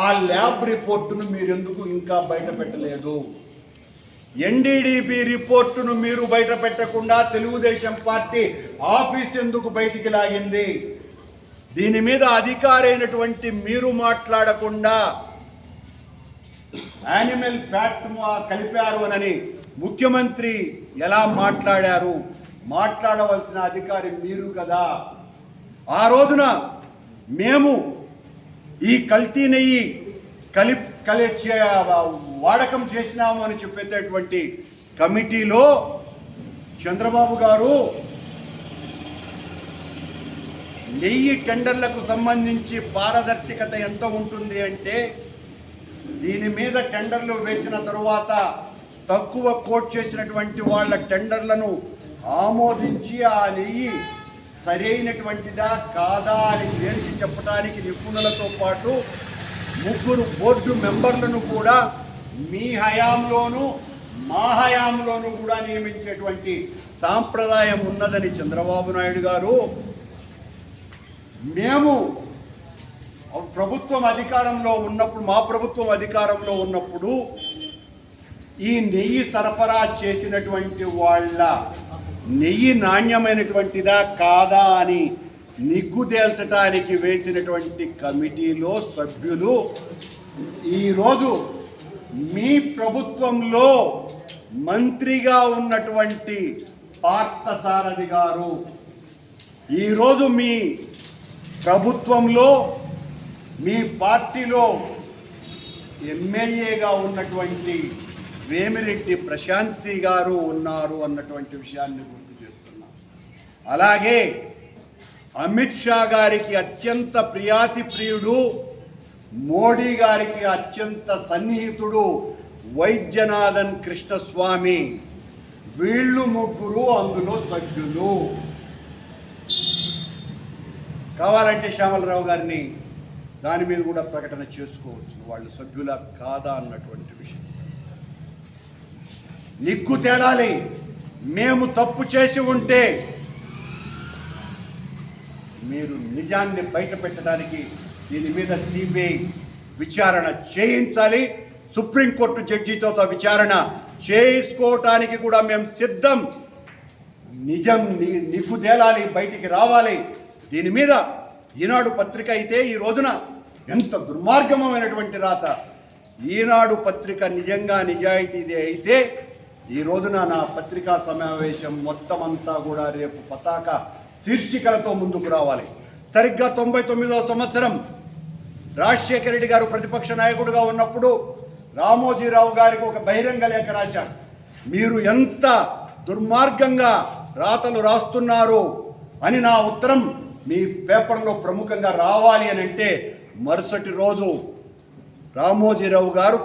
ఆ ల్యాబ్ రిపోర్టును మీరు ఎందుకు ఇంకా బయట పెట్టలేదు? ఎన్డీడీపీ రిపోర్టును మీరు బయట పెట్టకుండా తెలుగుదేశం పార్టీ ఆఫీస్ ఎందుకు బయటికి లాగింది? దీని మీద అధికారైనటువంటి మీరు మాట్లాడకుండా యానిమల్ ఫ్యాక్ట్ కలిపారు అని ముఖ్యమంత్రి ఎలా మాట్లాడారు? మాట్లాడవలసిన అధికారి మీరు కదా. ఆ రోజున మేము ఈ కల్తీ నెయ్యి కలి కలి వాడకం చేసినాము అని చెప్పేటటువంటి కమిటీలో చంద్రబాబు గారు నెయ్యి టెండర్లకు సంబంధించి పారదర్శకత ఎంత ఉంటుంది అంటే దీని మీద టెండర్లు వేసిన తరువాత తక్కువ కోట్ చేసినటువంటి వాళ్ళ టెండర్లను ఆమోదించి ఆ నెయ్యి సరైనటువంటిదా కాదా అని తేల్చి చెప్పడానికి నిపుణులతో పాటు ముగ్గురు బోర్డు మెంబర్లను కూడా మీ హయాంలోనూ మా హయాంలోనూ కూడా నియమించేటువంటి సాంప్రదాయం ఉన్నదని చంద్రబాబు నాయుడు గారు మేము ప్రభుత్వం అధికారంలో ఉన్నప్పుడు మా ప్రభుత్వం అధికారంలో ఉన్నప్పుడు ఈ నెయ్యి సరఫరా చేసినటువంటి వాళ్ళ నెయ్యి నాణ్యమైనటువంటిదా కాదా అని నిగ్గుదేల్చడానికి వేసినటువంటి కమిటీలో సభ్యులు ఈరోజు మీ ప్రభుత్వంలో మంత్రిగా ఉన్నటువంటి పార్థసారథి గారు ఈరోజు మీ ప్రభుత్వంలో మీ పార్టీలో ఎమ్మెల్యేగా ఉన్నటువంటి వేమిరెడ్డి ప్రశాంతి గారు ఉన్నారు అన్నటువంటి విషయాన్ని గుర్తు చేస్తున్నాం. అలాగే అమిత్ షా గారికి అత్యంత ప్రియాతి ప్రియుడు మోడీ గారికి అత్యంత సన్నిహితుడు వైద్యనాథన్ కృష్ణస్వామి. వీళ్ళు ముగ్గురు అందులో సభ్యులు. కావాలంటే శ్యామలరావు గారిని దాని మీద కూడా ప్రకటన చేసుకోవచ్చు. వాళ్ళు సభ్యుల కాదా అన్నటువంటి విషయం. నిగ్గు తేలాలి. మేము తప్పు చేసి ఉంటే మీరు నిజాన్ని బయట పెట్టడానికి దీని మీద సిబిఐ విచారణ చేయించాలి. సుప్రీంకోర్టు జడ్జితో విచారణ చేసుకోవటానికి కూడా మేము సిద్ధం. నిజం ని- తేలాలి బయటికి రావాలి. దీని మీద ఈనాడు పత్రిక అయితే ఈ రోజున ఎంత దుర్మార్గమైనటువంటి రాత. ఈనాడు పత్రిక నిజంగా నిజాయితీది అయితే ఈ రోజున నా పత్రికా సమావేశం మొత్తం అంతా కూడా రేపు పతాక శీర్షికలతో ముందుకు రావాలి. సరిగ్గా తొంభై తొమ్మిదవ సంవత్సరం. రాజశేఖర రెడ్డి గారు ప్రతిపక్ష నాయకుడిగా ఉన్నప్పుడు రామోజీరావు గారికి ఒక బహిరంగ లేఖ రాశారు. మీరు ఎంత దుర్మార్గంగా రాతలు రాస్తున్నారు అని నా ఉత్తరం మీ పేపర్లో ప్రముఖంగా రావాలి అని అంటే మరుసటి రోజు రామోజీరావు గారు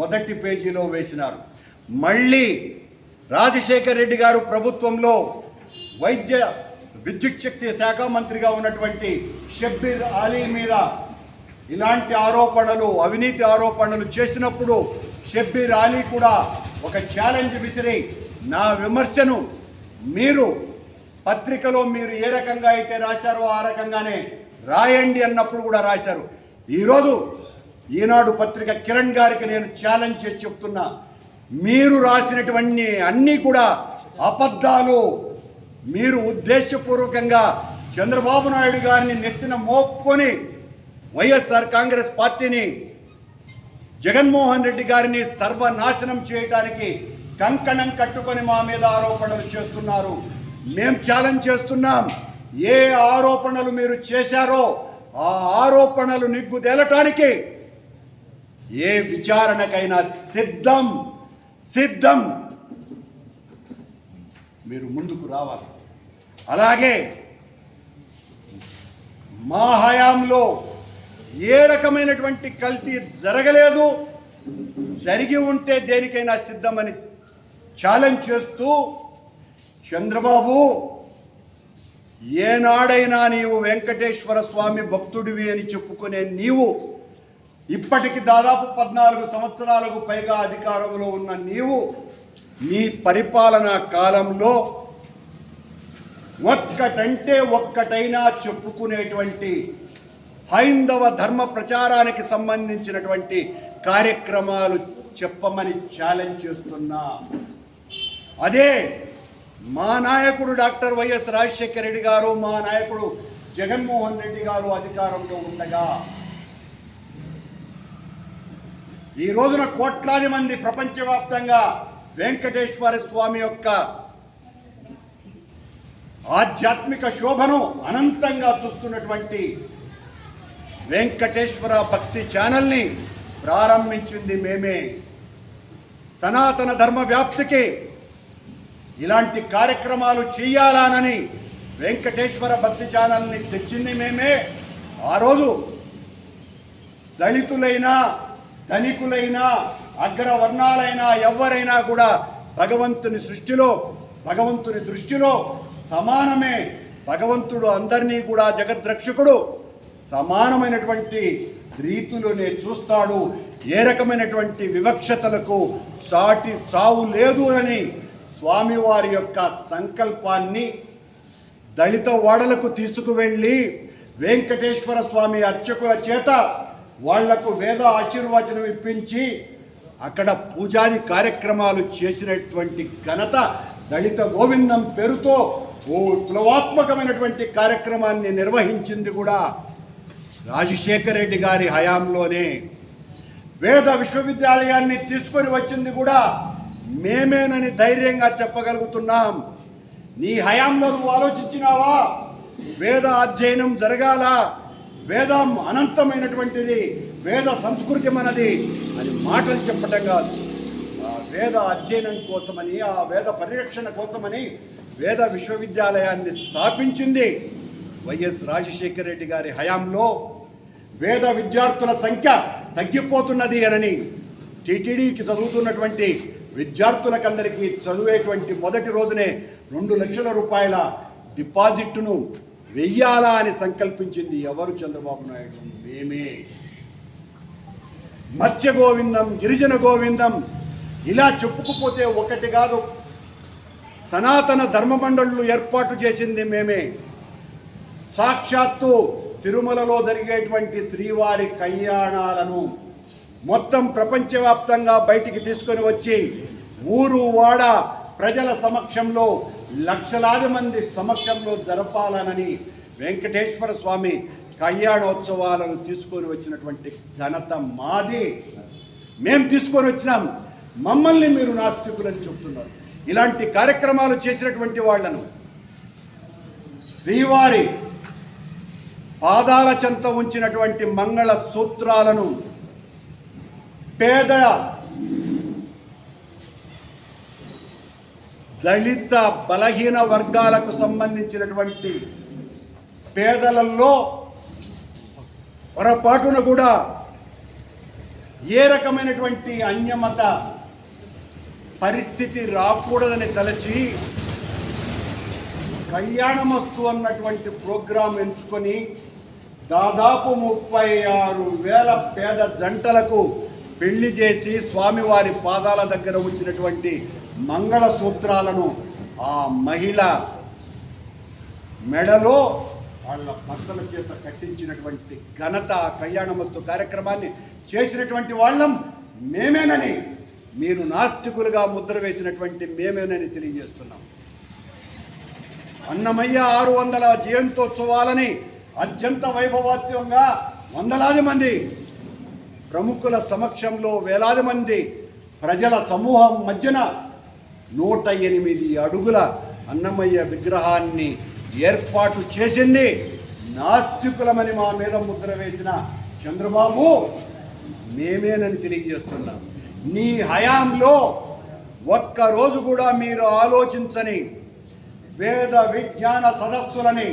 మొదటి పేజీలో వేసినారు. మళ్ళీ రాజశేఖర్ రెడ్డి గారు ప్రభుత్వంలో వైద్య విద్యుత్ శక్తి శాఖ మంత్రిగా ఉన్నటువంటి షబ్బీర్ అలీ మీద ఇలాంటి ఆరోపణలు అవినీతి ఆరోపణలు చేసినప్పుడు షబ్బీర్ అలీ కూడా ఒక ఛాలెంజ్ విసిరి నా విమర్శను మీరు పత్రికలో మీరు ఏ రకంగా అయితే రాశారో ఆ రకంగానే రాయండి అన్నప్పుడు కూడా రాశారు. ఈరోజు ఈనాడు పత్రిక కిరణ్ గారికి నేను ఛాలెంజ్ చేసి చెప్తున్నా. మీరు రాసినటువంటి అన్నీ కూడా అబద్ధాలు మీరు ఉద్దేశపూర్వకంగా చంద్రబాబు నాయుడు గారిని నెత్తిన మోపుకొని వైఎస్ఆర్ కాంగ్రెస్ పార్టీని జగన్మోహన్ రెడ్డి గారిని సర్వనాశనం చేయడానికి కంకణం కట్టుకొని మా మీద ఆరోపణలు చేస్తున్నారు. మేం ఛాలెంజ్ చేస్తున్నాం. ఏ ఆరోపణలు మీరు చేశారో ఆ ఆరోపణలు నిగ్గుదేలటానికి ఏ విచారణకైనా సిద్ధం. సిద్ధం. మీరు ముందుకు రావాలి. అలాగే మా హయాంలో ఏ రకమైనటువంటి కల్తీ జరగలేదు. జరిగి ఉంటే దేనికైనా సిద్ధమని ఛాలెంజ్ చేస్తూ చంద్రబాబు ఏనాడైనా నీవు వెంకటేశ్వర స్వామి భక్తుడివి అని చెప్పుకునే నీవు ఇప్పటికి దాదాపు పద్నాలుగు సంవత్సరాలకు పైగా అధికారంలో ఉన్న నీవు నీ పరిపాలనా కాలంలో ఒక్కటంటే ఒక్కటైనా చెప్పుకునేటువంటి హైందవ ధర్మ ప్రచారానికి సంబంధించినటువంటి కార్యక్రమాలు చెప్పమని ఛాలెంజ్ చేస్తున్నా. అదే మా నాయకుడు డాక్టర్ వైఎస్ రాజశేఖర రెడ్డి గారు మా నాయకుడు జగన్మోహన్ రెడ్డి గారు అధికారంలో ఉండగా ఈ రోజున కోట్లాది మంది ప్రపంచవ్యాప్తంగా వెంకటేశ్వర స్వామి యొక్క ఆధ్యాత్మిక శోభను అనంతంగా చూస్తున్నటువంటి వెంకటేశ్వర భక్తి ఛానల్ని ప్రారంభించింది మేమే. సనాతన ధర్మ వ్యాప్తికి ఇలాంటి కార్యక్రమాలు చేయాలానని వెంకటేశ్వర భక్తి ఛానల్ని తెచ్చింది మేమే. ఆ రోజు దళితులైనా ధనికులైనా అగ్రవర్ణాలైనా ఎవరైనా కూడా భగవంతుని సృష్టిలో భగవంతుని దృష్టిలో సమానమే. భగవంతుడు అందరినీ కూడా జగద్రక్షకుడు. సమానమైనటువంటి రీతిలోనే చూస్తాడు. ఏ రకమైనటువంటి వివక్షతలకు సాటి చావు లేదు అని స్వామివారి యొక్క సంకల్పాన్ని దళిత వాడలకు తీసుకువెళ్ళి వెంకటేశ్వర స్వామి అర్చకుల చేత వాళ్ళకు వేద ఆశీర్వచనం ఇప్పించి అక్కడ పూజారి కార్యక్రమాలు చేసినటువంటి ఘనత దళిత గోవిందం పేరుతో ఓ విప్లవాత్మకమైనటువంటి కార్యక్రమాన్ని నిర్వహించింది కూడా రాజశేఖర రెడ్డి గారి హయాంలోనే. వేద విశ్వవిద్యాలయాన్ని తీసుకొని వచ్చింది కూడా మేమేనని ధైర్యంగా చెప్పగలుగుతున్నాం. నీ హయాంలో నువ్వు ఆలోచించినావా? వేద అధ్యయనం జరగాల? వేదం అనంతమైనటువంటిది వేద సంస్కృతి మనది అని మాటలు చెప్పటం కాదు. ఆ వేద అధ్యయనం కోసమని ఆ వేద పరిరక్షణ కోసమని వేద విశ్వవిద్యాలయాన్ని స్థాపించింది వైఎస్ రాజశేఖర రెడ్డి గారి హయాంలో. వేద విద్యార్థుల సంఖ్య తగ్గిపోతున్నది అనని టీటీడీకి చదువుతున్నటువంటి విద్యార్థులకందరికీ చదివేటువంటి మొదటి రోజునే రెండు లక్షల రూపాయల డిపాజిట్ను వెయ్యాలా అని సంకల్పించింది ఎవరు చంద్రబాబు నాయుడు? మేమే. మత్స్య గోవిందం గిరిజన గోవిందం ఇలా చెప్పుకుపోతే ఒకటి కాదు. సనాతన ధర్మమండళ్ళు ఏర్పాటు చేసింది మేమే. సాక్షాత్తు తిరుమలలో జరిగేటువంటి శ్రీవారి కళ్యాణాలను మొత్తం ప్రపంచవ్యాప్తంగా బయటికి తీసుకొని వచ్చి ఊరు వాడ ప్రజల సమక్షంలో లక్షలాది మంది సమక్షంలో జరపాలనని వెంకటేశ్వర స్వామి కళ్యాణోత్సవాలను తీసుకొని వచ్చినటువంటి ఘనత మాది. మేము తీసుకొని వచ్చినాం. మమ్మల్ని మీరు నాస్తికులని చెప్తున్నారు. ఇలాంటి కార్యక్రమాలు చేసినటువంటి వాళ్ళను శ్రీవారి పాదాల చెంత ఉంచినటువంటి మంగళ సూత్రాలను పేద దళిత బలహీన వర్గాలకు సంబంధించినటువంటి పేదలలో పొరపాటున కూడా ఏ రకమైనటువంటి అన్యమత పరిస్థితి రాకూడదని తలచి కళ్యాణమస్తు అన్నటువంటి ప్రోగ్రాం ఎంచుకొని దాదాపు ముప్పై ఆరు వేల పేద జంటలకు పెళ్ళి చేసి స్వామివారి పాదాల దగ్గర ఉంచినటువంటి మంగళ సూత్రాలను ఆ మహిళ మెడలో వాళ్ళ భర్తల చేత కట్టించినటువంటి ఘనత కళ్యాణమస్తు కార్యక్రమాన్ని చేసినటువంటి వాళ్ళం మేమేనని మీరు నాస్తికులుగా ముద్ర వేసినటువంటి మేమేనని తెలియజేస్తున్నాం. అన్నమయ్య ఆరు వందల జయంతోత్సవాలని అత్యంత వైభవాత్యంగా వందలాది మంది ప్రముఖుల సమక్షంలో వేలాది మంది ప్రజల సమూహం మధ్యన నూట ఎనిమిది అడుగుల అన్నమయ్య విగ్రహాన్ని ఏర్పాటు చేసింది నాస్తికులమని మా మీద ముద్ర వేసిన చంద్రబాబు మేమేనని తెలియజేస్తున్నాం. నీ హయాంలో ఒక్కరోజు కూడా మీరు ఆలోచించని వేద విజ్ఞాన సదస్సులని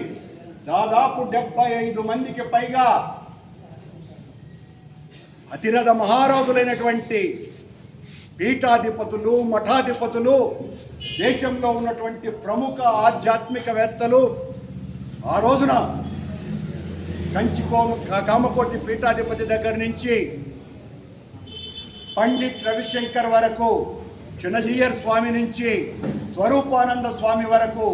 దాదాపు డెబ్బై ఐదు మందికి పైగా అతిరథ మహారాజులైనటువంటి పీఠాధిపతులు మఠాధిపతులు దేశంలో ఉన్నటువంటి ప్రముఖ ఆధ్యాత్మికవేత్తలు ఆ రోజున కంచికో కామకోటి పీఠాధిపతి దగ్గర నుంచి పండిట్ రవిశంకర్ వరకు చిన్నజీయర్ స్వామి నుంచి స్వరూపానంద స్వామి వరకు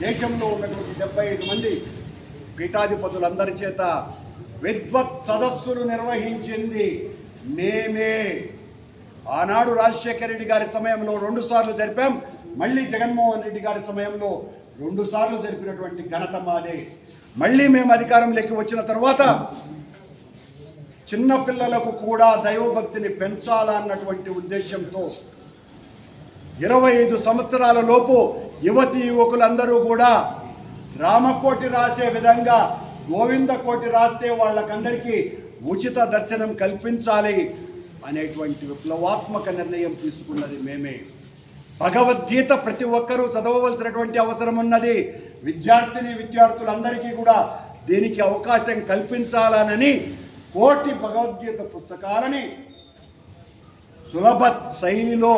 దేశంలో ఉన్నటువంటి డెబ్బై ఐదు మంది పీఠాధిపతులందరి చేత విద్వత్ సదస్సులు నిర్వహించింది మేమే. ఆనాడు రాజశేఖర రెడ్డి గారి సమయంలో రెండు సార్లు జరిపాం. మళ్ళీ జగన్మోహన్ రెడ్డి గారి సమయంలో రెండు సార్లు జరిపినటువంటి ఘనత మాదే. మళ్ళీ మేము అధికారంలోకి వచ్చిన తర్వాత చిన్నపిల్లలకు కూడా దైవభక్తిని పెంచాలన్నటువంటి ఉద్దేశంతో ఇరవై ఐదు సంవత్సరాల లోపు యువతి యువకులందరూ కూడా రామకోటి రాసే విధంగా గోవింద కోటి రాస్తే వాళ్ళకందరికీ ఉచిత దర్శనం కల్పించాలి. అనేటువంటి విప్లవాత్మక నిర్ణయం తీసుకున్నది మేమే. భగవద్గీత ప్రతి ఒక్కరూ చదవవలసినటువంటి అవసరం ఉన్నది. విద్యార్థిని విద్యార్థులందరికీ కూడా దీనికి అవకాశం కల్పించాలనని కోటి భగవద్గీత పుస్తకాలని సులభ శైలిలో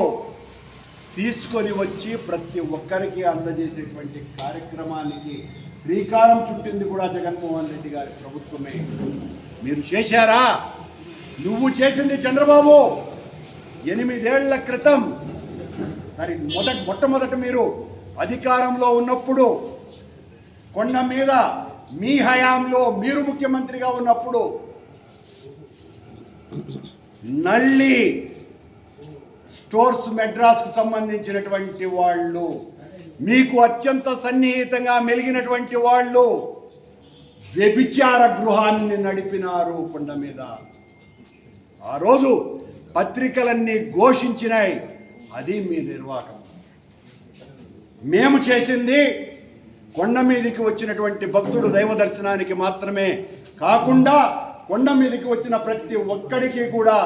తీసుకొని వచ్చి ప్రతి ఒక్కరికి అందజేసేటువంటి కార్యక్రమానికి శ్రీకారం చుట్టింది కూడా జగన్మోహన్ రెడ్డి గారి ప్రభుత్వమే. మీరు చేశారా? నువ్వు చేసింది చంద్రబాబు. ఎనిమిదేళ్ళ క్రితం. మరి మొదట మొట్టమొదట మీరు అధికారంలో ఉన్నప్పుడు కొండ మీద మీ హయాంలో మీరు ముఖ్యమంత్రిగా ఉన్నప్పుడు నల్లి స్టోర్స్ మెడ్రాస్కు సంబంధించినటువంటి వాళ్ళు మీకు అత్యంత సన్నిహితంగా మెలిగినటువంటి వాళ్ళు వ్యభిచార గృహాన్ని నడిపినారు కొండ మీద. ఆ రోజు పత్రికలన్నీ ఘోషించినాయి. అది మీ నిర్వాహకం మేము చేసింది కొండ మీదకి వచ్చినటువంటి భక్తుడు దైవ దర్శనానికి మాత్రమే కాకుండా కొండ మీదకి వచ్చిన ప్రతి ఒక్కడికి కూడా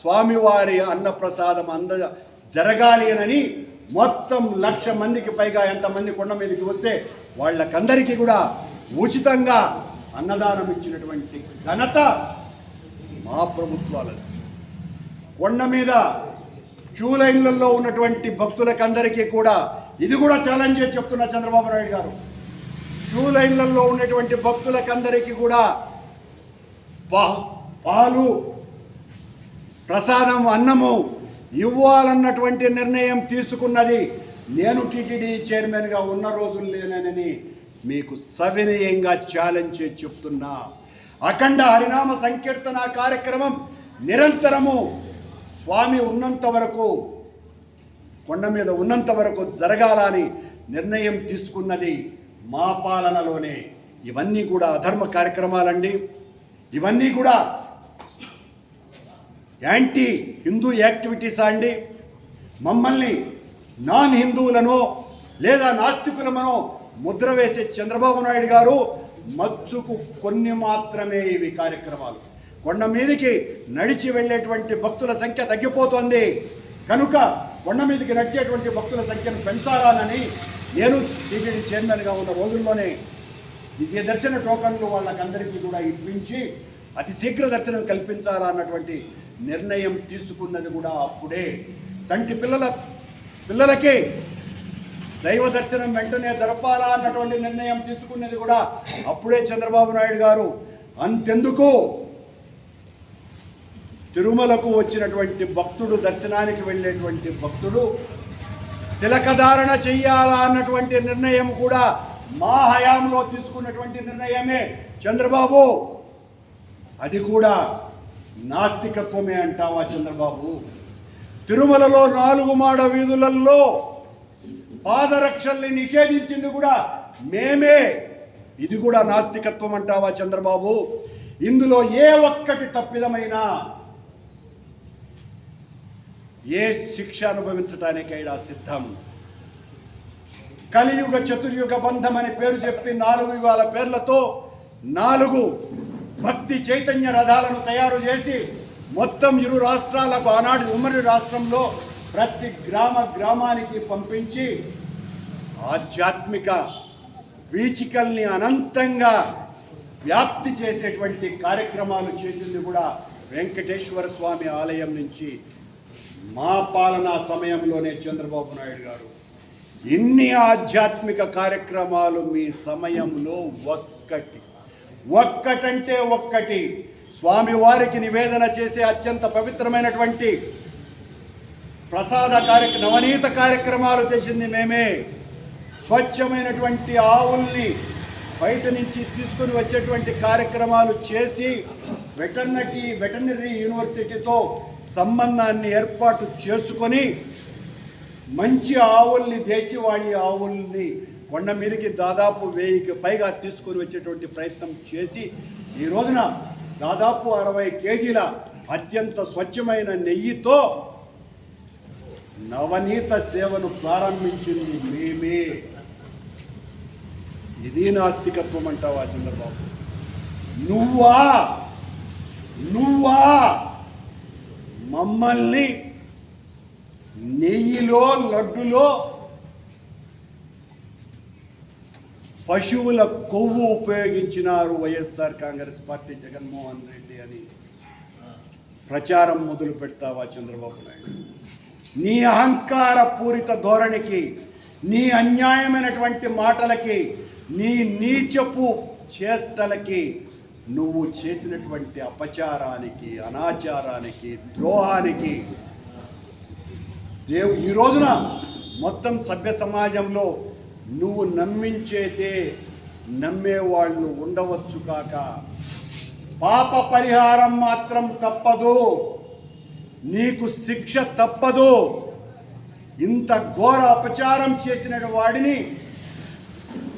స్వామివారి అన్నప్రసాదం అంద జరగాలి అని మొత్తం లక్ష మందికి పైగా ఎంతమంది కొండ మీదకి వస్తే వాళ్ళకందరికీ కూడా ఉచితంగా అన్నదానం ఇచ్చినటువంటి ఘనత మా ప్రభుత్వాలది. కొండ మీద క్యూ లైన్లలో ఉన్నటువంటి భక్తులకందరికీ కూడా ఇది కూడా ఛాలెంజ్ చేసి చెప్తున్నా చంద్రబాబు నాయుడు గారు. క్యూ లైన్లలో ఉన్నటువంటి భక్తులకందరికీ కూడా పాలు ప్రసాదం అన్నము ఇవ్వాలన్నటువంటి నిర్ణయం తీసుకున్నది నేను టీటీడీ చైర్మన్గా ఉన్న రోజుల్లేనని మీకు సవినయంగా ఛాలెంజ్ చేసి చెప్తున్నా. అఖండ హరినామ సంకీర్తన కార్యక్రమం నిరంతరము స్వామి ఉన్నంత వరకు కొండ మీద ఉన్నంత వరకు జరగాలని నిర్ణయం తీసుకున్నది మా పాలనలోనే. ఇవన్నీ కూడా అధర్మ కార్యక్రమాలండి. ఇవన్నీ కూడా యాంటీ హిందూ యాక్టివిటీస్ అండి? మమ్మల్ని నాన్ హిందువులను లేదా నాస్తికులమనో ముద్ర వేసే చంద్రబాబు నాయుడు గారు మచ్చుకు కొన్ని మాత్రమే ఇవి కార్యక్రమాలు. కొండ మీదకి నడిచి వెళ్ళేటువంటి భక్తుల సంఖ్య తగ్గిపోతోంది. కనుక కొండ మీదకి నడిచేటువంటి భక్తుల సంఖ్యను పెంచాలని నేను టీటీడీ చైర్మన్గా ఉన్న రోజుల్లోనే దివ్య దర్శన టోకన్లు వాళ్ళకందరికీ కూడా ఇప్పించి అతి శీఘ్ర దర్శనం కల్పించాలన్నటువంటి నిర్ణయం తీసుకున్నది కూడా అప్పుడే. చంటి పిల్లల పిల్లలకి దైవ దర్శనం వెంటనే జరపాలా అన్నటువంటి నిర్ణయం తీసుకున్నది కూడా అప్పుడే చంద్రబాబు నాయుడు గారు. అంతెందుకు? తిరుమలకు వచ్చినటువంటి భక్తుడు దర్శనానికి వెళ్ళేటువంటి భక్తుడు తిలకధారణ చెయ్యాలా అన్నటువంటి నిర్ణయం కూడా మా హయాంలో తీసుకున్నటువంటి నిర్ణయమే. చంద్రబాబు అది కూడా నాస్తికత్వమే అంటావా చంద్రబాబు? తిరుమలలో నాలుగు మాడ వీధులలో పాదరక్షల్ని నిషేధించింది కూడా మేమే. ఇది కూడా నాస్తికత్వం అంటావా చంద్రబాబు? ఇందులో ఏ ఒక్కటి తప్పిదమైనా ఏ శిక్ష అనుభవించటానికైనా సిద్ధం. కలియుగ చతుర్యుగ బంధం అని పేరు చెప్పి నాలుగు యుగాల పేర్లతో నాలుగు భక్తి చైతన్య రథాలను తయారు చేసి మొత్తం ఇరు రాష్ట్రాలకు ఆనాడు ఉమ్మడి రాష్ట్రంలో ప్రతి గ్రామ గ్రామానికి పంపించి ఆధ్యాత్మిక వీచికల్ని అనంతంగా వ్యాప్తి చేసేటువంటి కార్యక్రమాలు చేసింది కూడా వెంకటేశ్వర స్వామి ఆలయం నుంచి మా పాలనా సమయంలోనే చంద్రబాబు నాయుడు గారు. ఇన్ని ఆధ్యాత్మిక కార్యక్రమాలు మీ సమయంలో ఒక్కటి ఒక్కటంటే ఒక్కటి. స్వామివారికి నివేదన చేసే అత్యంత పవిత్రమైనటువంటి ప్రసాద కార్యక్రమ నవనీత కార్యక్రమాలు చేసింది మేమే. స్వచ్ఛమైనటువంటి ఆవుల్ని బయట నుంచి తీసుకొని వచ్చేటువంటి కార్యక్రమాలు చేసి వెటర్నరీ వెటర్నరీ యూనివర్సిటీతో సంబంధాన్ని ఏర్పాటు చేసుకొని మంచి ఆవుల్ని దేశవాళీ ఆవుల్ని కొండ మీదకి దాదాపు వెయ్యికి పైగా తీసుకొని వచ్చేటువంటి ప్రయత్నం చేసి ఈ రోజున దాదాపు అరవై కేజీల అత్యంత స్వచ్ఛమైన నెయ్యితో నవనీత సేవను ప్రారంభించింది మేమే. ఇది నాస్తికత్వం అంటావా చంద్రబాబు? నువ్వా? నువ్వా? మమ్మల్ని నెయ్యిలో లడ్డులో పశువుల కొవ్వు ఉపయోగించినారు YSR Congress party Jaganmohan Reddy అని. ప్రచారం మొదలు పెడతావా చంద్రబాబు నాయుడు? నీ అహంకార పూరిత ధోరణికి నీ అన్యాయమైనటువంటి మాటలకి నీ నీచపు చేష్టలకి నువ్వు చేసినటువంటి అపచారానికి అనాచారానికి ద్రోహానికి దేవు ఈ రోజున మొత్తం సభ్య సమాజంలో నువ్వు నమ్మించేతే నమ్మేవాళ్ళు ఉండవచ్చు కాక. పాప పరిహారం మాత్రం తప్పదు. నీకు శిక్ష తప్పదు ఇంత ఘోర అపచారం చేసిన వాడిని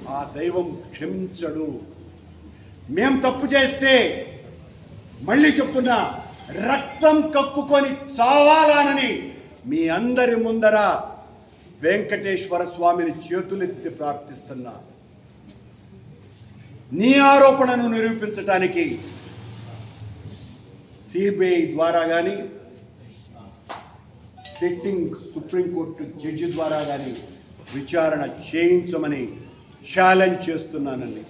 ఆ దైవం క్షమించడు మేం తప్పు చేస్తే మళ్ళీ చెప్తున్నా రక్తం కక్కుకొని చావాలానని మీ అందరి ముందర వెంకటేశ్వర స్వామిని చేతులెత్తి ప్రార్థిస్తున్నా నీ ఆరోపణను నిరూపించటానికి సిబిఐ ద్వారా కానీ సిట్టింగ్ సుప్రీంకోర్టు జడ్జి ద్వారా కానీ విచారణ చేయించమని ఛాలెంజ్ చేస్తున్నానండి.